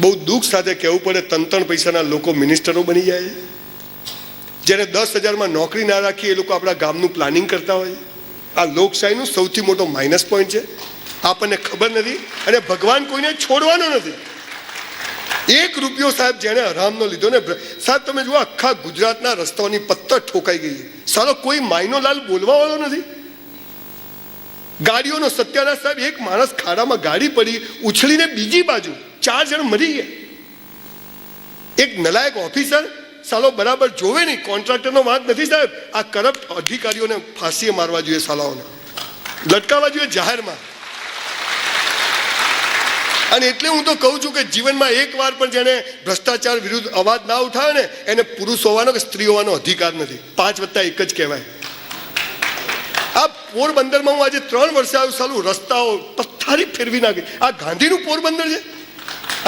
બહુ દુઃખ સાથે કહેવું પડે ત્રણ ત્રણ પૈસાના લોકો મિનિસ્ટરો બની જાય જ્યારે દસ હજારમાં નોકરી ના રાખી એ લોકો આપણા ગામનું પ્લાનિંગ કરતા હોય આ લોકશાહીનું સૌથી મોટો માઇનસ પોઈન્ટ છે. આપણને ખબર નથી અને ભગવાન કોઈને છોડવાનો નથી. એક રૂપિયો સાહેબ જેણે હરામનો લીધો ને, સાહેબ તમે જુઓ આખા ગુજરાતના રસ્તાઓની પથ્થર ઠોકાઈ ગઈ સારો કોઈ માઇનોલાલ બોલવા વાળો નથી. ગાડીઓનો સત્યાનાશ સાહેબ, એક માણસ ખાડામાં ગાડી પડી, ઉછળીને બીજી બાજુ ચાર જણ મરી ગયા. એક નલાયક ઓફિસર સાલો બરાબર જોવે નહીં કોન્ટ્રાક્ટરનો વાંક નથી સાહેબ. આ કરપ્ટ અધિકારીઓને ફાંસીએ મારવા જોઈએ સાલાઓને. લટકાવવા જોઈએ જાહેરમાં. અને એટલે હું તો કહું છું કે જીવનમાં એક વાર પણ જેને ભ્રષ્ટાચાર વિરુદ્ધ અવાજ ના ઉઠાવે ને, એને પુરુષ હોવાનો કે સ્ત્રી હોવાનો અધિકાર નથી. પાંચ વત્તા એક જ કહેવાય. આ પોરબંદરમાં હું આજે ત્રણ વર્ષે આવ્યું સાલું રસ્તાઓ પથ્થારી ફેરવી નાખી. આ ગાંધીનું પોરબંદર છે?